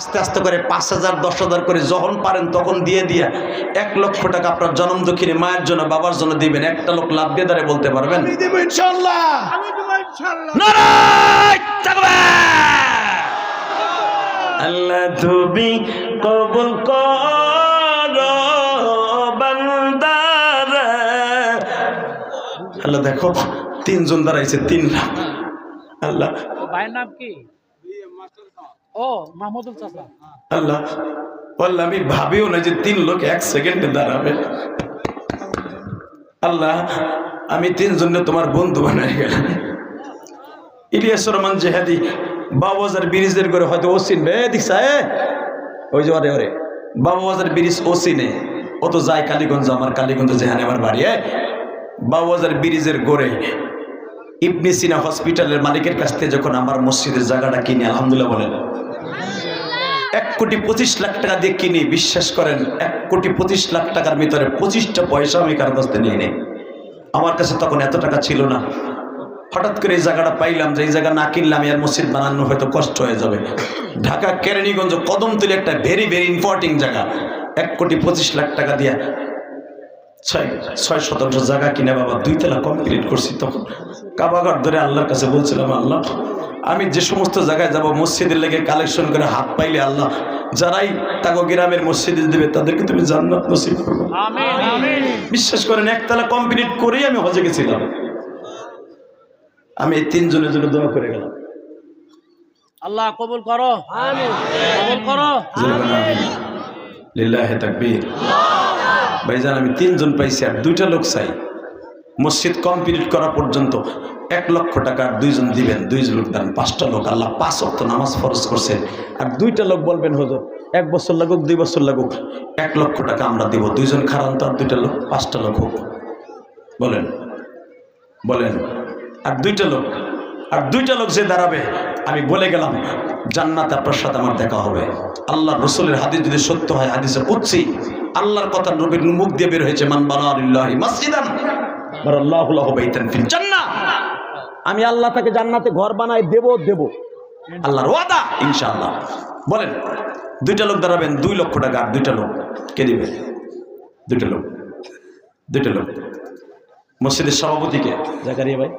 আস্তে আস্তে করে পাঁচ হাজার দশ হাজার করে যখন পারেন তখন দিয়ে দিয়ে এক লক্ষ টাকা আপনার জন্ম দক্ষিণে মায়ের জন্য বাবার জন্য দিবেন। একটা লোক লাভ দিয়ে দাঁড়িয়ে বলতে পারবেন! আল্লাহ তুমি কবুল করো আল্লাহ দেখো তিনজন দাঁড়াইছে তিন লাখ। আল্লাহ। ভাইয়ের নাম কি? মাহমুদুল চাচা। আল্লাহ আমি ভাবিও না যে তিন লোক এক সেকেন্ডে দাঁড়াবে। আল্লাহ, আমি তিনজনে তোমার বন্ধু বানাই গেলাম। ইলিয়াস রহমান জেহাদি বাবাজার ব্রিজের করে হয়তো ও চিনবে এ এ ওই যে ওরে ওরে। বাবাজার ব্রিজ ও চিনে তো যায় কালীগঞ্জ, আমার কালীগঞ্জ যেখানে আমার বাড়ি। এ বাবাজার ব্রিজের গড়ে ইবনে সিনা হসপিটালের মালিকের কাছ থেকে যখন আমার মসজিদের জায়গাটা কিনে, আলহামদুলিল্লাহ বলেন। এক কোটি পঁচিশ লাখ টাকা দিয়ে কিনি, বিশ্বাস করেন, এক কোটি পঁচিশ লাখ টাকার ভিতরে পঁচিশটা পয়সা আমি কারও কাছ থেকে নিয়ে নিই আমার কাছে তখন এত টাকা ছিল না। হঠাৎ করে এই জায়গাটা পাইলাম যে এই জায়গা না কিনলাম আর মসজিদ বানানো হয়তো কষ্ট হয়ে যাবে। ঢাকা, কেরানীগঞ্জ, কদমতলি একটা ভেরি ভেরি ইম্পর্টেন্ট জায়গা। এক কোটি পঁচিশ লাখ টাকা দিয়া ছয় ছয় শতাংশ জায়গা কিনে বাবা, দুই তেলা কমপ্লিট করছি তখন। কাবাঘর ধরে আল্লাহর কাছে বলছিলাম, আল্লাহ আমি যে সমস্ত জায়গায় যাব মসজিদের লেগে কালেকশন করে হাত পাইলে আল্লাহ যারাই তাগো গ্রামের মসজিদে দেবে তাদেরকে তুমি জান্নাত নসিব করব আমিন আমিন। বিশ্বাস করেন একতলা কমপ্লিট করেই আমি হজে গেছিলাম। আমি এই তিনজনের জন্য দোয়া করে গেলাম। আল্লাহ কবুল করো। কবুল করো। লিল্লাহে তাকবীর। ভাইজান আমি তিনজন পাইছি আর দুইটা লোক চাই। মসজিদ কমপ্লিট করা পর্যন্ত এক লক্ষ টাকা দুইজন দিবেন, দুইজন লোক দেন পাঁচটা লোক, আল্লাহ পাঁচ অর্থ নামাজ ফরজ করছেন আর দুইটা লোক বলবেন, হজর, এক বছর লাগুক, দুই বছর লাগুক, এক লক্ষ টাকা আমরা দিব। দুইজন খারান তো আর দুইটা লোক, পাঁচটা লোক হোক। বলেন বলেন, আর দুইটা লোক, আর দুইটা লোক যে দাঁড়াবে, আমি বলে গেলাম, জান্নাত আপনার সাথে আমার দেখা হবে। আল্লাহ রসুলের হাদিস যদি সত্য হয় হাদিসে উঠছি আল্লাহর কথা নবীর মুখ দিয়ে বের হয়েছে, মান বানাল্লাহি মাসজিদান। আমি আল্লাহ তাকে জান্নাতে ঘর বানাই দেব দেব। আল্লাহর ওয়াদা ইনশাআল্লাহ। বলেন দুইটা লোক দাঁড়াবেন দুই লক্ষ টাকা আর দুইটা লোক। কে দিবে? দুইটা লোক। দুইটা লোক। মসজিদের সভাপতিকে। জাকারিয়া ভাই।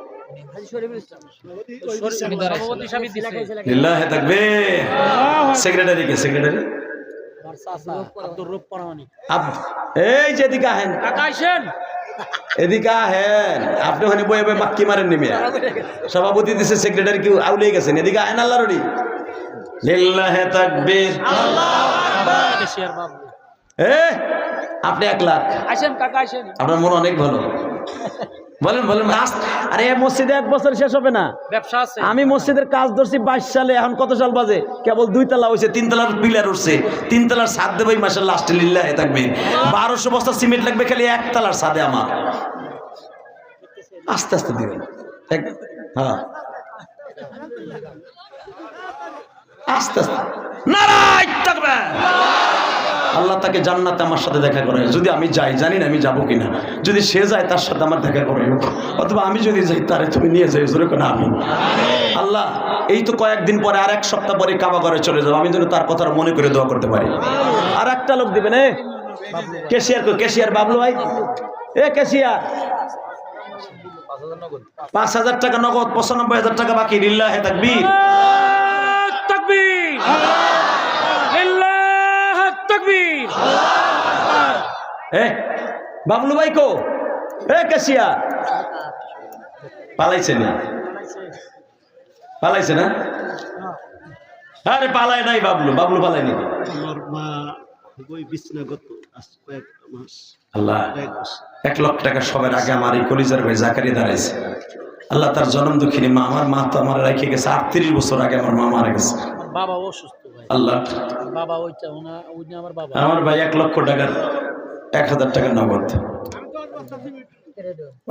সেক্রেটারি। কে সেক্রেটারি এই যে এদিকে আহেন। কাকা আইসেন? এদিকে আহেন আপনি ওখানে বয়ে বয়ে মাক্কি মারেন নেমে সভাপতি দিছে সেক্রেটারি কেউ আউলে গেছেন। এদিকে আহেন আল্লাহ রড়ি। লিল্লাহে তাকবীর। কেশিয়ার বাবু এ আপনি এক লাখ। কাকা আপনার মন অনেক ভালো। বলেন বলেন আরে মসজিদে এক বছর শেষ হবে না। ব্যবসা আছে। আমি মসজিদের কাজ ধরছি বাইশ সালে এখন কত সাল বাজে? কেবল দুই তালা হয়েছে তিন তালার পিলার উঠছে। তিন তালার সাদ দেবে মাসের লাস্টে লিল্লা থাকবে বারোশো বস্তা সিমেন্ট লাগবে খালি এক তালার সাদে আমার। আস্তে আস্তে দিবেন। হ্যাঁ। আস্তে আস্তে। থাকবে। আল্লাহ তাকে জান্নাতে আমার সাথে দেখা করে যদি আমি যাই, জানি না আমি যাব কিনা। যদি সে যায়, তার সাথে আমার দেখা করে অথবা আমি যদি যাই, তারে তুমি নিয়ে যাই জোরে করে আমি আল্লাহ, এই তো কয়েকদিন পরে আর এক সপ্তাহ পরে কাবা ঘরে চলে যাব। আমি যেন তার কথাটা মনে করে দোয়া করতে পারি। আর একটা লোক দিবেন, এ। কেশিয়ার কেশিয়ার বাবলু ভাই। এ কেশিয়ার পাঁচ হাজার টাকা নগদ, পঁচানব্বই হাজার টাকা বাকি। লিল্লাহে তাকবীর তাকবীর লিল্লাহ তাকবীর এ বাবলু ভাই কো এ কেশিয়া। পালাইছে না? পালাইছে না? আরে পালায় নাই বাবলু বাবলু পালাই নাকি আল্লাহ আল্লাহ তার জন্ম দুঃখিনী মা, আমার মা তো আমার রেখে গেছে, আটত্রিশ বছর আগে আমার মা মারা গেছে। বাবা অসুস্থ ভাই। আল্লাহ। বাবা ওইটা ওনা ওইটা আমার বাবা। আমার ভাই এক লক্ষ টাকার এক হাজার টাকা নগদ।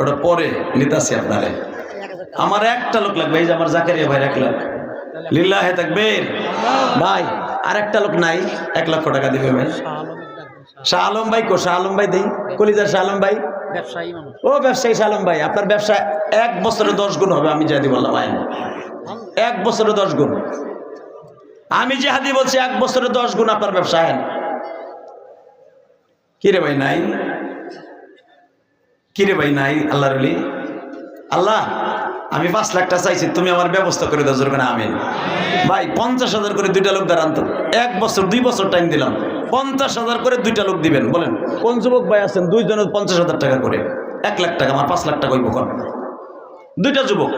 ওটা পরে নিতাছি আপনারে। আমার একটা লোক লাগবে এই যে আমার জাকারিয়া ভাই এক লাখ। লিল্লাহে তাকবীর। ভাই আর একটা লোক নাই এক লক্ষ টাকা দিবে ভাই। শাহ আলম ভাই কো শাহ আলম ভাই দেই। কলিজার শাহ আলম ভাই। ব্যবসায়ী ও ব্যবসায়ী শাহ আলম ভাই আপনার ব্যবসা এক বছরে দশ গুণ হবে আমি যাই দিব আল্লাহ ভাই। এক বছরে দশ গুণ। আমি যে হাদি বলছি, এক বছরে দশ গুণ আপনার ব্যবসা হেন কিরে ভাই, নাই? কিরে ভাই, নাই? আল্লাহ রলি আল্লাহ, আমি পাঁচ লাখ টাকা চাইছি, তুমি আমার ব্যবস্থা করে দাও, জোর আমি ভাই, পঞ্চাশ হাজার করে দুইটা লোক দাঁড়ান তো। এক বছর, দুই বছর টাইম দিলাম। পঞ্চাশ হাজার করে দুইটা লোক দিবেন, বলেন। কোন যুবক ভাই আছেন, দুইজনের পঞ্চাশ হাজার টাকা করে? এক লাখ টাকা, আমার পাঁচ লাখ টাকা হইব কর দুইটা যুবক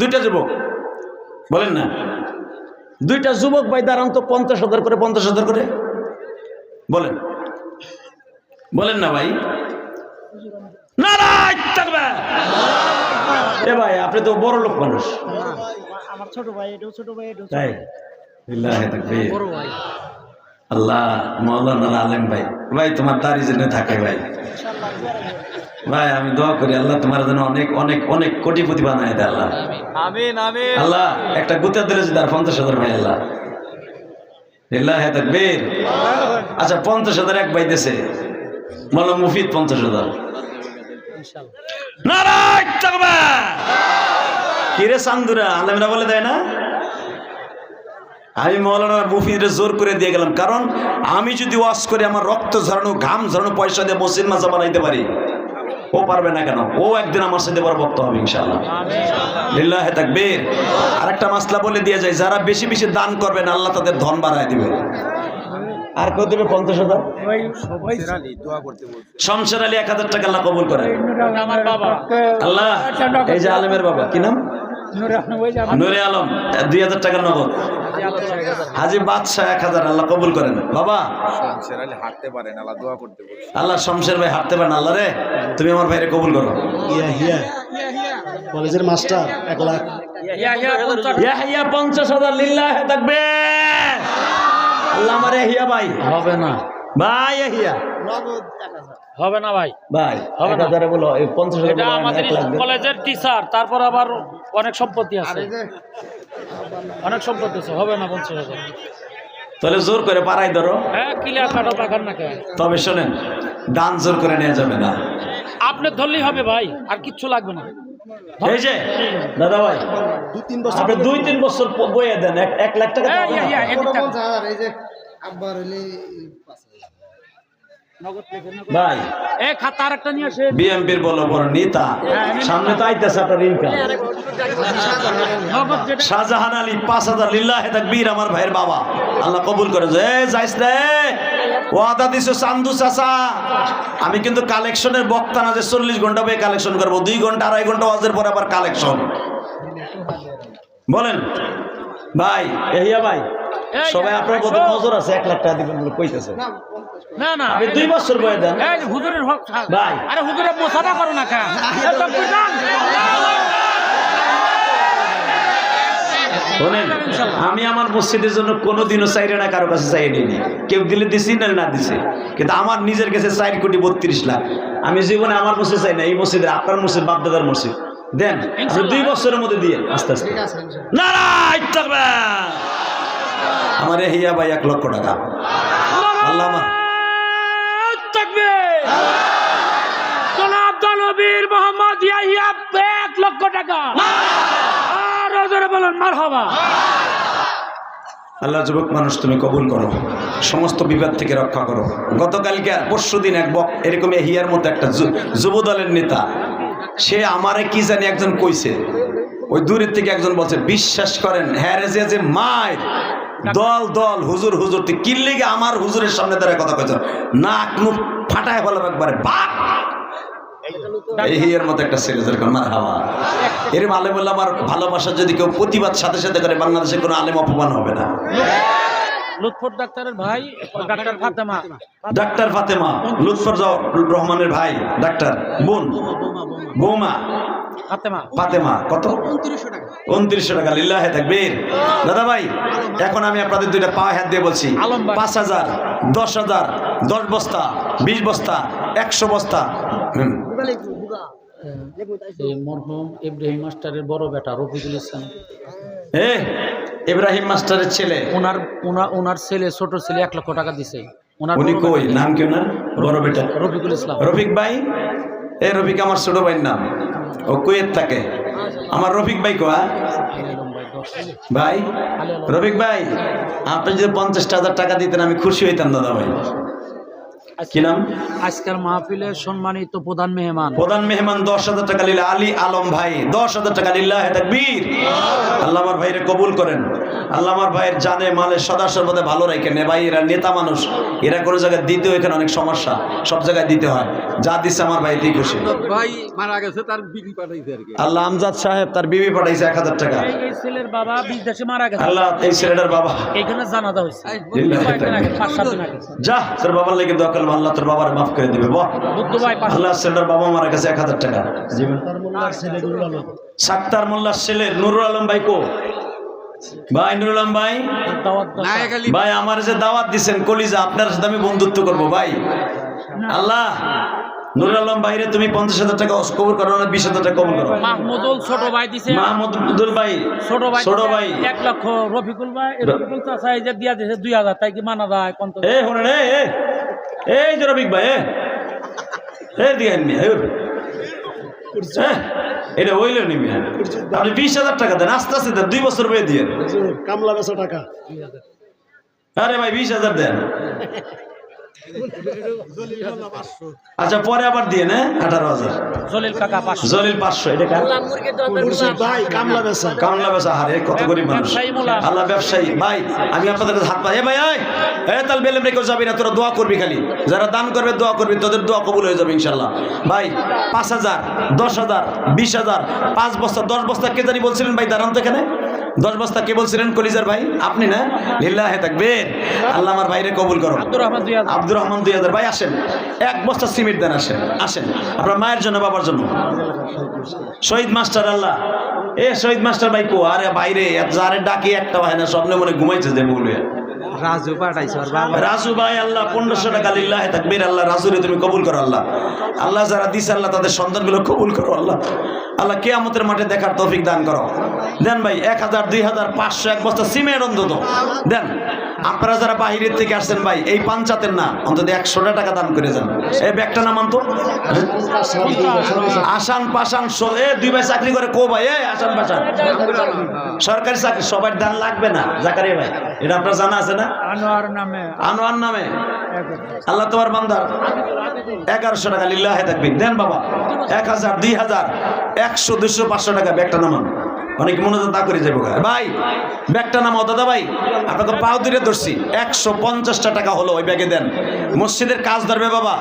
দুইটা যুবক, বলেন না। দুইটা যুবক ভাই দাঁড়ান তো পঞ্চাশ হাজার করে পঞ্চাশ হাজার করে। বলেন। বলেন না ভাই। এ ভাই আপনি তো বড় লোক মানুষ। আমার ছোট ভাই এটাও ছোট ভাই এটাও তাই? আল্লাহ মৌলানা আলেম ভাই। ভাই তোমার দাড়ি জন্য থাকে ভাই। ভাই আমি দোয়া করি আল্লাহ তোমার জন্য অনেক অনেক অনেক কোটিপতি বানায় দেয় আল্লাহ। আল্লাহ একটা গুতা দিলে যদি আর পঞ্চাশ হাজার ভাই আল্লাহ। আচ্ছা পঞ্চাশ হাজার এক ভাই দেশে বলো মুফিদ পঞ্চাশ হাজার। কিরে চান্দুরা আলেমরা বলে দেয় না? আমি মৌলানা মুফিদরে জোর করে দিয়ে গেলাম কারণ আমি যদি ওয়াশ করে আমার রক্ত ঝরানো ঘাম ঝরানো পয়সা দিয়ে মসজিদ মাজা বানাইতে পারি। ও পারবে না কেন? ও একদিন আমার সাথে বড় হবে ইনশাল্লাহ লিল্লাহে তাকবীর। আরেকটা মাসলা বলে দিয়ে যায় যারা বেশি বেশি দান করবেন আল্লাহ তাদের ধন বাড়ায় দিবে আর কত দেবে পঞ্চাশ হাজার? শমশের আলী এক হাজার টাকা আল্লাহ কবুল বাবা আল্লাহ এই যে আলেমের বাবা কি নাম? নুরে আলম। দুই হাজার টাকা নগদ। হাজি বাদশাহ এক হাজার আল্লাহ কবুল করেন। বাবা। হাঁটতে পারেন আল্লাহ দোয়া করতে আল্লাহ শমশের ভাই হাঁটতে পারেন আল্লাহ রে। তুমি আমার ভাইরে কবুল করো। ইয়া হিয়া। কলেজের মাস্টার এক লাখ। ইয়া ইয়া পঞ্চাশ। ইয়াহিয়া পঞ্চাশ হাজার লিল্লাহ থাকবে। আল্লাহ আমার ইয়াহিয়া ভাই। হবে না। ভাই ইয়াহিয়া হবে না ভাই। ভাই হবে না। হাজারে বলো এই পঞ্চাশ এটা আমাদের। কলেজের টিচার তারপর আবার অনেক সম্পত্তি আছে। অনেক সম্পত্তি আছে হবে না পঞ্চাশ হাজার। তাহলে জোর করে পাড়াই ধরো। হ্যাঁ কিলিয়ার কাটো পাখান না তবে শোনেন দান জোর করে নেওয়া যাবে না। আপনি ধরলেই হবে ভাই আর কিচ্ছু লাগবে না। এই যে দাদা ভাই দু তিন বছর আপনি দুই তিন বছর বইয়ে দেন এক- লাখ টাকা এই? এদিকটা। এই যে আব্বার ভাই। এ খাতা আর একটা নিয়ে আসে বিএমপির বলো বড় নেতা। সামনে তো আইতেছে আপনার ইনকাম। শাহজাহান আলী পাঁচ হাজার লিল্লাহ তাকবীর আমার ভাইয়ের বাবা। আল্লাহ কবুল করে। যে যাইস রে ওয়াদা দিছো চান্দু চাচা। আমি কিন্তু কালেকশনের বক্তা না যে চল্লিশ ঘণ্টা বই কালেকশন করব। দুই ঘণ্টা আড়াই ঘণ্টা ওয়াজের পরে আবার কালেকশন। বলেন। ভাই এহিয়া ভাই। সবাই আপনার প্রতি নজর আছে এক লাখ টাকা দিবেন বলে কইতেছে। না না আপনি দুই বছর বয়ে দেন। হুজুরের হক ভাই। আরে হুজুরের মোসাফা করো না কেন? এই তো বুঝান। শোনেন আমি আমার মসজিদের জন্য কোনোদিনও চাইরে না কারও কাছে চাই নিইনি। কেউ দিলে দিছি না না দিছে। কিন্তু আমার নিজের কাছে চার কোটি বত্রিশ লাখ। আমি জীবনে আমার মসজিদ চাই না এই মসজিদের আপনার মসজিদ বাপদাদার মসজিদ। দেন দুই বছরের মধ্যে দিয়ে আস্তে আস্তে। থাকবে আমার হিয়া ভাই এক লক্ষ টাকা। আল্লাহ আমার। তাকবীর। জনাব দলবীর মোহাম্মদ ইয়াহিয়া এক লক্ষ টাকা। আর ওজনে বলেন মারহাবা। আল্লাহ যুবক মানুষ তুমি কবুল করো। সমস্ত বিপদ থেকে রক্ষা করো। গতকালকে পরশু দিন এক বক এরকম হিয়ার মতো একটা যুব দলের নেতা সে আমারে কি জানি একজন কইছে। ওই দূরের থেকে একজন বলছে বিশ্বাস করেন হ্যাঁ রে যে যে মায়ের দল দল হুজুর হুজুর তুই কিল্লিগে আমার হুজুরের সামনে দাঁড়ায় কথা কইছ নাক মুখ ফাটায় বললাম একবারে বাপ! এই মতো একটা ছেলে যেরকম মার হাওয়া। এরম আলেম আমার ভালোবাসা যদি কেউ প্রতিবাদ সাথে সাথে করে বাংলাদেশের কোনো আলেম অপমান হবে না। লুৎফর ডাক্তারের ভাই ডাক্তার ফাতেমা। ডাক্তার ফাতেমা লুৎফর রহমানের ভাই ডাক্তার। বোন। বৌমা। ফাতেমা। ফাতেমা কত? উনত্রিশশো টাকা। লিল্লাহে দাদা ভাই এখন আমি আপনাদের দুইটা পা হাত দিয়ে বলছি। পাঁচ হাজার দশ হাজার দশ বস্তা বিশ বস্তা একশো বস্তা। হুম। মরহুম ইব্রাহিম মাস্টারের বড় বেটা রফিকুল ইসলাম। এ ইব্রাহিম মাস্টারের ছেলে। ওনার ওনার ওনার ছেলে ছোট ছেলে এক লক্ষ টাকা দিছে। ওনার উনি কই? নাম কি ওনার? বড় বেটা। রফিকুল ইসলাম। রফিক ভাই? এ রফিক আমার ছোট ভাইয়ের নাম। ও কুয়েত থাকে। আমার রফিক ভাই কোয়া? ভাই রফিক ভাই আপনি যদি পঞ্চাশটা হাজার টাকা দিতেন আমি খুশি হইতাম দাদা ভাই। কি নাম? আজকের মাহফিলের সম্মানিত প্রধান মেহমান। প্রধান মেহমান দশ হাজার টাকা লিলা আলী আলম ভাই দশ হাজার টাকা লিল্লাহ তাকবীর। আল্লাহ আমার ভাইরে কবুল করেন। আল্লাহ আমার ভাইয়ের জানে মালে সদা সর্বদা ভালো রাখেন এ ভাই এরা নেতা মানুষ। এরা কোনো জায়গায় দিতেও এখানে অনেক সমস্যা সব জায়গায় দিতে হয়। যা দিচ্ছে আমার ভাই খুশি। ভাই মারা গেছে তার বিক্রি পাঠাইছে আর কি। আল্লাহ আমজাদ সাহেব তার বিবি পাঠাইছে এক হাজার টাকা। এই ছেলের বাবা বিদেশে মারা গেছে। আল্লাহ এই ছেলেটার বাবা। এখানে জানাজা হয়েছে। যা তোর বাবার লেগে দোয়া আল্লাহ তোর বাবার মাফ করে দিবে আল্লাহ ছেলেটার বাবা মারা গেছে এক হাজার টাকা। সাক্তার মোল্লার ছেলে নুরুল আলম। ভাই কো? ভাই নুরুল আলম ভাই? ভাই আমার যে দাওয়াত দিচ্ছেন কলিজা আপনার সাথে আমি বন্ধুত্ব করব ভাই। আল্লাহ নুরুল আলম ভাইরে তুমি পঞ্চাশ হাজার টাকা কবর করো না বিশ হাজার টাকা কবর করো? মাহমুদুল ছোট ভাই দিছে। মাহমুদুল ভাই। ছোট ভাই ছোট ভাই। এক লক্ষ রফিকুল ভাই রফিকুল চাষা এই যে দিয়া দিছে দুই হাজার তাই কি মানা যায় কত এ হনে রে এ। এই যে রবিক ভাই হ্যাঁ দিয়ে আনবি হ্যাঁ এটা হইল নিবি আপনি বিশ হাজার টাকা দেন আস্তে আস্তে দেন দুই বছর দিয়ে কামলা বেচা টাকা। আরে ভাই বিশ হাজার দেন। আচ্ছা পরে আবার দিয়ে না? আঠারো হাজার। জলিল কাকা পাঁচশো। জলিল পাঁচশো এটা ভাই কামলা বেচা। কামলা বেচা হারে কত গরিব মানুষ। আল্লাহ ব্যবসায়ী। ভাই আমি আপনাদের হাত পাই এ ভাই এ তাল বেলেম রেখে যাবি না তোরা দোয়া করবি খালি। যারা দান করবে দোয়া করবি তোদের দোয়া কবুল হয়ে যাবে ইনশাল্লাহ। ভাই পাঁচ হাজার দশ হাজার বিশ হাজার পাঁচ বস্তা দশ বস্তা কে জানি বলছিলেন ভাই দাঁড়ান তো এখানে। দশ বস্তা কে বলছিলেন কলিজার ভাই। আপনি না? লিল্লাহ থাকবেন আল্লাহ আমার ভাইরে কবুল করো। আব্দুর রহমান দুই হাজার। ভাই আসেন। এক বস্তা সিমেন্ট দেন আসেন। আসেন। আপনার মায়ের জন্য বাবার জন্য? শহীদ মাস্টার আল্লাহ। এ শহীদ মাস্টার ভাই কো? আরে বাইরে যারে ডাকি একটা হয় না স্বপ্নে মনে ঘুমাইছে যে বলবে রাজু পাঠাইছে রাজু ভাই আল্লাহ পনেরোশো টাকা লিল্লাহ থাকবির আল্লাহ রাজুরে তুমি কবুল করো আল্লাহ। আল্লাহ যারা দিস আল্লাহ তাদের সন্তানগুলো কবুল করো আল্লাহ। আল্লাহ কেয়ামতের মাঠে দেখার তৌফিক দান করো। দেন ভাই, এক হাজার, দুই হাজার, পাঁচশো এক বস্তা সিমেন্ট অন্তত। দেন। আপনারা যারা বাহিরের থেকে আসছেন ভাই এই পাঞ্চাতের না অন্তত একশোটা টাকা দান করে যান। এই ব্যাগটা নামান তো আসান পাশান এ দুই ভাই চাকরি করে কো ভাই? এ আসান পাশান। সরকারি চাকরি সবার দান লাগবে না জাকারি ভাই। এটা আপনার জানা আছে না? আনোয়ার নামে। আনোয়ার নামে? আল্লাহ তোমার বান্দার। এগারোশো টাকা লিল্লাহে থাকবি দেন বাবা এক হাজার দুই হাজার একশো দুশো পাঁচশো টাকা ব্যাগটা নামান। অনেক মনোযোগ তা করে যাব। ভাই, ব্যাগটা নামাও, দাদা ভাই। আপনাকে পাও দূরে ধরছি। একশো পঞ্চাশটা টাকা হলো ওই ব্যাগে দেন। মসজিদের কাজ ধরবে বাবা।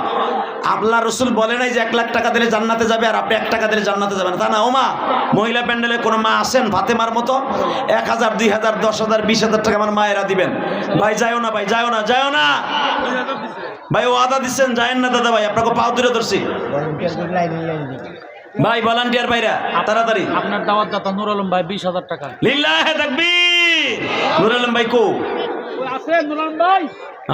আল্লাহ রসুল বলে নাই যে এক লাখ টাকা দিলে জান্নাতে যাবে আর আপনি এক টাকা দিলে জান্নাতে যাবেন। তা না, ও মা, মহিলা প্যান্ডেলে কোনো মা আসেন ফাতেমার মতো? এক হাজার, দুই হাজার, দশ হাজার, বিশ হাজার টাকা আমার মায়েরা দিবেন। ভাই যাইও না, ভাই যাইও না যাইও না। ভাই, ও আদা দিচ্ছেন, যায়েন না, দাদা ভাই, আপনাকে পাও দূরে ধরছি। ভাই ভলান্টিয়ার ভাইরা তাড়াতাড়ি। আপনার দাওয়াত দাতা নুর আলম ভাই বিশ হাজার টাকা। লিল্লাহে তাকবীর। নূর আলম ভাই কো? আছে নুর আলম ভাই?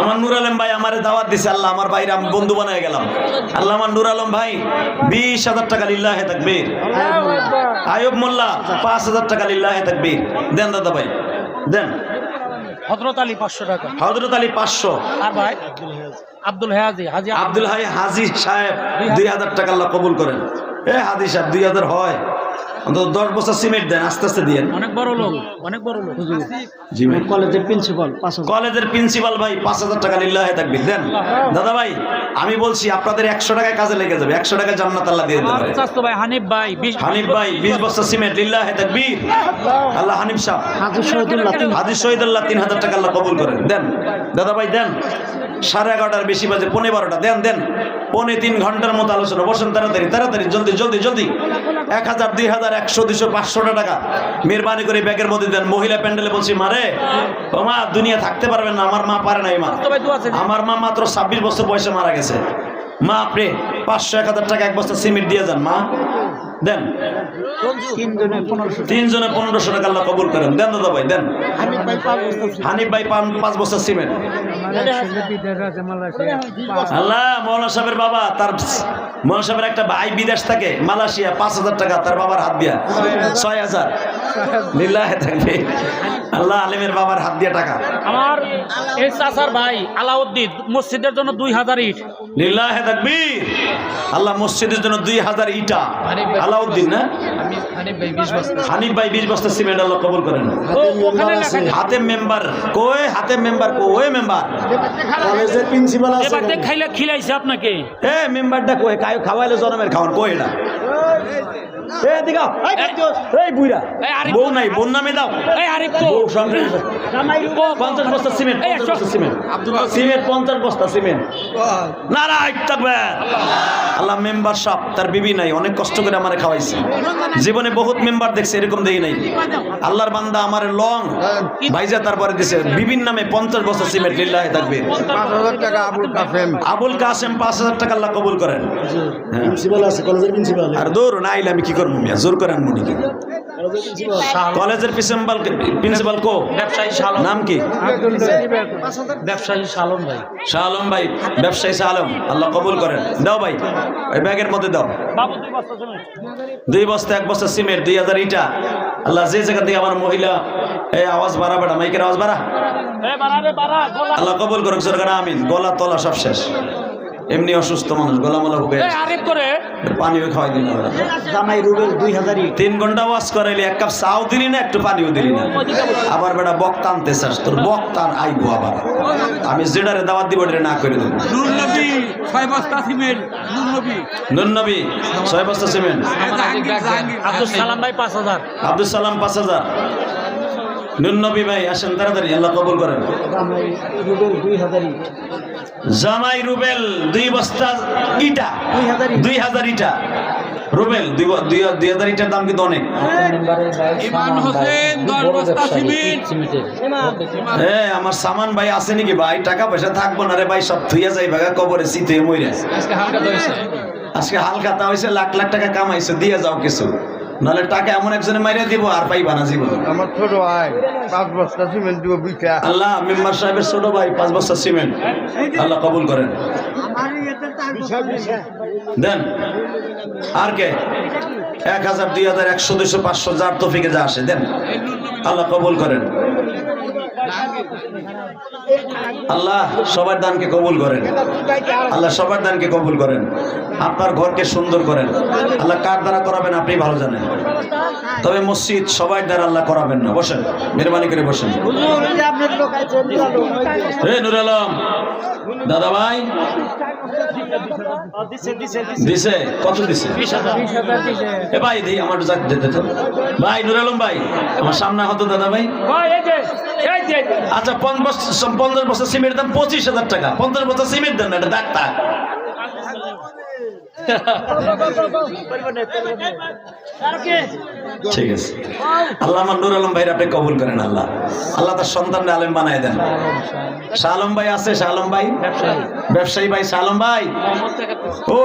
আমার নূর আলম ভাই আমারে দাওয়াত দিছে আল্লাহ আমার ভাইরা আমি বন্ধু বানায় গেলাম। আল্লাহ আমার নূর আলম ভাই বিশ হাজার টাকা লিল্লাহে তাকবীর। আয়ুব মোল্লা পাঁচ হাজার টাকা লিল্লাহে তাকবীর। দেন দাদা ভাই দেন। হজরত আলী পাঁচশো টাকা। হজরত আলী পাঁচশো। আর ভাই আব্দুল হেয়াজি। হাজি আব্দুল হাই হাজি সাহেব দুই হাজার টাকা আল্লাহ কবুল করেন। এ হাজি সাহেব দুই হাজার হয়। অন্তত দশ বছর সিমেন্ট দেন আস্তে আস্তে দিয়েন অনেক বড় লোক অনেক বড় লোক। জি কলেজের প্রিন্সিপাল কলেজের প্রিন্সিপাল ভাই পাঁচ হাজার টাকা লিল্লাহে থাকবে দেন? দাদা ভাই আমি বলছি আপনাদের একশো টাকায় কাজে লেগে যাবে একশো টাকা জান্নাত আল্লাহ দিয়ে আর পারে। চাস্তো ভাই হানিফ ভাই বিশ হানিফ ভাই বিশ বছর সিমেন্ট লিল্লাহে তাকবীর। আল্লাহ হানিফ সাহেব। হাজু শহীদুল্লাহ হাজি শহীদুল্লাহ তিন হাজার টাকা আল্লাহ কবুল করেন দেন? দাদা ভাই দেন? সাড়ে এগারোটার বেশি বাজে পনেরো বারোটা। দেন দেন। পৌনে তিন ঘণ্টার মতো আলোচনা। বসেন তাড়াতাড়ি তাড়াতাড়ি জলদি জলদি জলদি। এক হাজার দুই হাজার একশো দুশো পাঁচশোটা টাকা। মেহরবানি করে ব্যাগের মধ্যে দেন। মহিলা প্যান্ডেলে বলছি মারে ও মা দুনিয়া থাকতে পারবেন না আমার মা পারে না এই মা। আমার মা মাত্র ছাব্বিশ বছর বয়সে মারা গেছে। মা আপনি পাঁচশো এক হাজার টাকা এক বস্তা সিমেন্ট দিয়ে যান মা। দেন। তিনজনে পনেরোশো টাকা। আল্লাহ কবুল করেন। দেন দাদা ভাই দেন। হানিফ ভাই পান পাঁচ বস্তা সিমেন্ট। আল্লাহ মৌলানা সাহেবের বাবা তার মৌলানা সাহেবের একটা ভাই বিদেশ থাকে মালয়েশিয়া পাঁচ হাজার টাকা তার বাবার হাত দিয়া। ছয় হাজার। লিল্লাহে থাকবে আল্লাহ আলিমের বাবার হাত দিয়ে টাকা। আমার এই চাচার ভাই আলাউদ্দিন মসজিদের জন্য দুই হাজার ইট। লিল্লাহে তাকবীর। আল্লাহ মসজিদের জন্য দুই হাজার ইটা। আলাউদ্দিন না হানিফ ভাই বিশ বস্তা। সিমেন্ট আল্লাহ কবুল করেন। হাতে মেম্বার কই? হাতে মেম্বার কই? মেম্বার। কলেজের প্রিন্সিপাল আছে এবার খাইলে খিলাইছে আপনাকে। এ মেম্বারটা কই? কাই খাওয়াইলে জনমের খাওয়ান। কই দিগা এই বুইরা বউ নাই বোন নামে দাও। এই আরিফ তো বউ সংসার পঞ্চাশ বস্তা সিমেন্ট এই পঞ্চাশ বস্তা সিমেন্ট। সিমেন্ট পঞ্চাশ বস্তা সিমেন্ট। নারায় আল্লাহ মেম্বার সব তার বিবি নাই অনেক কষ্ট করে আমারে খাওয়াইছে। জীবনে বহুত মেম্বার দেখছে এরকম দেই নাই। আল্লাহর বান্দা আমার লং ভাইজা তারপরে দিছে বিবির নামে পঞ্চাশ বছর সিমেন্ট লিল্লাহে থাকবে পাঁচ হাজার টাকা আবুল কাসেম। পাঁচ হাজার টাকা আল্লাহ কবুল করেন। হ্যাঁ। প্রিন্সিপাল আছে কলেজের প্রিন্সিপাল। আর দৌড় না আইলে আমি কি করব মিয়া জোর করে আনব নাকি কলেজের প্রিন্সিপাল প্রিন্সিপাল কো? ব্যবসায়ী শালম। নাম কি? ব্যবসায়ী শালম ভাই। শাহ আলম ভাই ব্যবসায়ী শাহ আলম আল্লাহ কবুল করেন। দাও ভাই ওই ব্যাগের মধ্যে দাও। দুই বস্তা এক বস্তা সিমেন্ট দুই হাজার ইটা। আল্লাহ যে জায়গা থেকে আমার মহিলা এই আওয়াজ বাড়া বেড়া মাইকের আওয়াজ বাড়া। আল্লাহ কবুল করুক সরকার আমিন। গলা তলা সব শেষ। এমনি অসুস্থ মানুষ গলা মলা হুকে এই আরিফ করে। পানিও খাওয়াই দিন জামাই রুবেল দুই হাজারই তিন ঘণ্টা ওয়াশ করাইলি এক কাপ চাও দিলি না একটু পানিও দিলি না। আবার বেটা বক্তা আনতে চাস তোর বক্তার আইবো আবার। আমি যেটারে দাওয়াত দিব না করে দেবো। ছয় বস্তা সিমেন্ট। নূর নবী। নুন নবী ছয় বস্তা সিমেন্ট। আব্দুল সালাম ভাই পাঁচ হাজার। আব্দুল সালাম পাঁচ হাজার। নুন ভাই আসেন তাড়াতাড়ি আল্লাহ কবুল করেন। দুই হাজারই জামাই রুবেল দুই বস্তা ইটা। দুই হাজার ইটা। রুবেল দুই হাজার ইটার দাম কিন্তু অনেক ইমান হোসেন দশ বস্তা সিমেন্ট। হ্যাঁ আমার সামান ভাই আছে নাকি? ভাই টাকা পয়সা থাকব না রে ভাই সব থুইয়া যাই ভাগা কবরে শীতে মরে আজকে হালখাতা হয়েছে লাখ লাখ টাকা কামাইছে দিয়ে যাও কিছু। নাহলে টাকা এমন একজনে মাইরে দিব আর পাইবা না জীবন। আমার ছোট ভাই পাঁচ বস্তা সিমেন্ট দিব বিটা আল্লাহ মেম্বার সাহেবের ছোট ভাই পাঁচ বস্তা সিমেন্ট আল্লাহ কবুল করেন। দেন আর কে? এক হাজার দুই হাজার একশো দুইশো পাঁচশো যার তফিকে যা আসে দেন। আল্লাহ কবুল করেন। আল্লাহ সবার দানকে কবুল করেন। আল্লাহ সবার দানকে কবুল করেন। আপনার ঘরকে সুন্দর করেন। আল্লাহ কার দ্বারা করাবেন আপনি ভালো জানেন। তবে মসজিদ সবাই দ্বারা আল্লাহ করাবেন না। বসেন, মেহরবানি করে বসেন। নুর আলম, দাদা ভাই, দিছে, কত দিছে? এ ভাই, দিই, আমার যাক দিতে ভাই নুর আলম ভাই, আমার সামনে হতো দাদা ভাই। আচ্ছা পঞ্চাশ পঞ্চাশ বছর সিমেন্ট দাম পঁচিশ হাজার টাকা। পঞ্চাশ বছর সিমেন্ট দেন না, এটা ডাক্তার ঠিক আছে। আল্লাহ আমার নুর আলম ভাইয়ের আপনি কবুল করেন আল্লাহ। আল্লাহ তার সন্তানরা আলেম বানায় দেন। শাহ আলম ভাই আছে? শাহ ভাই? ব্যবসায়ী। ভাই শাহ ভাই? ও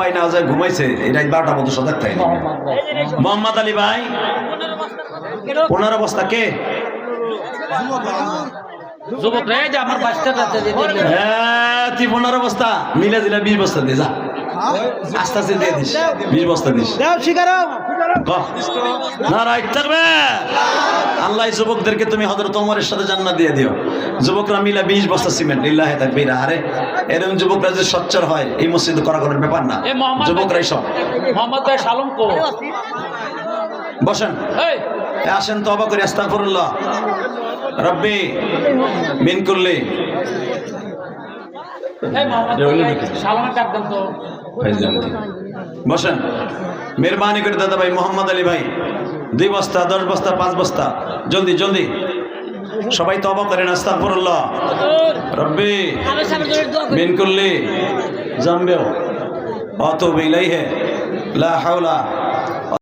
ভাই না যায় ঘুমাইছে এই রাত বারোটা মতো সজাগ তাই মোহাম্মদ আলী ভাই? পনেরো বস্তা কে? যুবক রে যে আমার বাচ্চাটা। হ্যাঁ তুই পনেরো বস্তা মিলে দিলে বিশ বস্তা দিয়ে যা। আস্তে আস্তে দিয়ে দিস। বিশ বস্তা দিস। আল্লাহ যুবকদেরকে তুমি হজরত ওমরের সাথে জান্নাত দিয়ে দিও। যুবকরা মিলে বিশ বস্তা সিমেন্ট। ইল্লাহে থাকবে আরে এরকম যুবকরা যে সচ্চর হয় এই মসজিদ করা করার ব্যাপার না। যুবকরাই সব। মোহাম্মদ ভাই কো? বসেন। আসেন তো অবাক করি আস্তাগফিরুল্লাহ। রব্বি মিন করলে এই মোহাম্মদ ভাই শালমের ডাক দেন তো বসেন। মেহরবানি করে দাদা ভাই মোহাম্মদ আলী ভাই। দুই বস্তা দশ বস্তা পাঁচ বস্তা। জলদি জলদি। সবাই তো অবাক করেন আস্তাগফিরুল্লাহ। রব্বি মিন করলে জামবেও অত ইলাইহে লা হাওলা